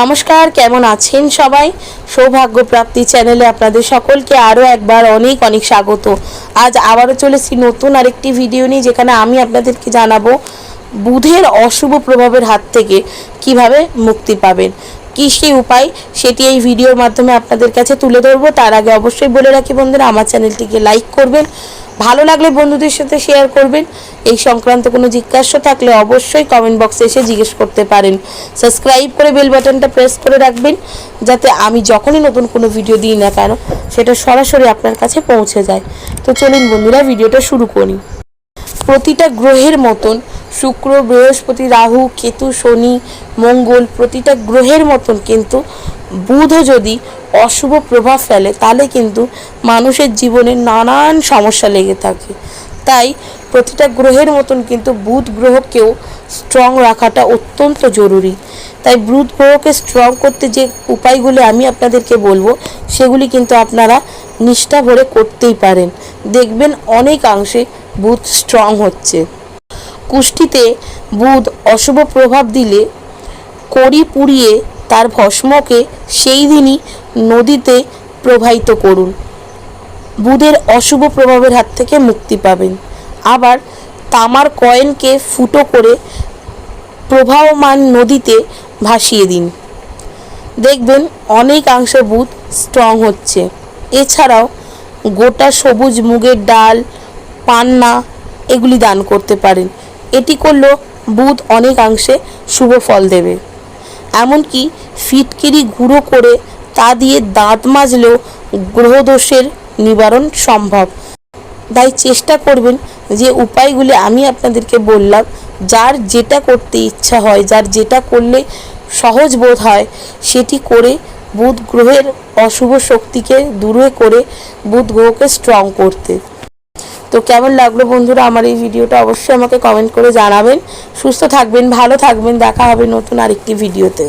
নমস্কার, কেমন আছেন সবাই? সৌভাগ্য প্রাপ্তি চ্যানেলে আপনাদের সকলকে আরও একবার অনেক অনেক স্বাগত। আজ আবারও চলেছি নতুন আরেকটি ভিডিও নিয়ে, যেখানে আমি আপনাদেরকে জানাব বুধের অশুভ প্রভাবের হাত থেকে কীভাবে মুক্তি পাবেন। কী সেই উপায়? সেটি এই ভিডিওর মাধ্যমে আপনাদের কাছে তুলে ধরবো। তার আগে অবশ্যই বলে রাখি বন্ধুরা, আমার চ্যানেলটিকে লাইক করবেন ভালো লাগলে বন্ধুদের সাথে শেয়ার করবেন। এই সংক্রান্ত কোনো জিজ্ঞাসা থাকলে অবশ্যই কমেন্ট বক্সে এসে জিজ্ঞেস করতে পারেন। সাবস্ক্রাইব করে বেল বাটনটা প্রেস করে রাখবেন, যাতে আমি যখনই নতুন কোনো ভিডিও দিই না কেন, সেটা সরাসরি আপনার কাছে পৌঁছে যায়। তো চলুন বন্ধুরা ভিডিওটা শুরু করি। প্রতিটা গ্রহের মতন শুক্র, বৃহস্পতি, রাহু, কেতু, শনি, মঙ্গল, প্রতিটা গ্রহের মতন কিন্তু বুধও যদি অশুভ প্রভাব ফেলে, তাহলে কিন্তু মানুষের জীবনে নানান সমস্যা লেগে থাকে। তাই প্রতিটা গ্রহের মতন কিন্তু বুধ গ্রহকেও স্ট্রং রাখাটা অত্যন্ত জরুরি। তাই বুধ গ্রহকে স্ট্রং করতে যে উপায়গুলি আমি আপনাদেরকে বলব, সেগুলি কিন্তু আপনারা নিষ্ঠা ভরে করতেই পারেন। দেখবেন অনেকাংশে বুধ স্ট্রং হচ্ছে। কুষ্টিতে বুধ অশুভ প্রভাব দিলে কড়ি পুড়িয়ে তার ভস্মকে সেই দিনই নদীতে প্রবাহিত করুন। বুধের অশুভ প্রভাবের হাত থেকে মুক্তি পাবেন। আবার তামার কয়েনকে ফুটো করে প্রবাহমান নদীতে ভাসিয়ে দিন। দেখবেন অনেকাংশে বুধ স্ট্রং হচ্ছে। এছাড়াও গোটা সবুজ মুগের ডাল, পান্না এগুলি দান করতে পারেন। এটি করলেও বুধ অনেকাংশে শুভ ফল দেবে। এমনকি ফিটকিরি গুঁড়ো করে তা দিয়ে দাঁত মাজলেও গ্রহদোষের নিবারণ সম্ভব। তাই চেষ্টা করবেন যে উপায়গুলি আমি আপনাদেরকে বললাম, যার যেটা করতে ইচ্ছা হয়, যার যেটা করলে সহজ বোধ হয়, সেটি করে বুধ গ্রহের অশুভ শক্তিকে দূরে করে বুধ গ্রহকে স্ট্রং করতে। তো কেমন লাগল বন্ধুরা আমার এই ভিডিওটা অবশ্যই আমাকে কমেন্ট করে জানাবেন। সুস্থ থাকবেন, ভালো থাকবেন, দেখা হবে নতুন আরেকটি ভিডিওতে।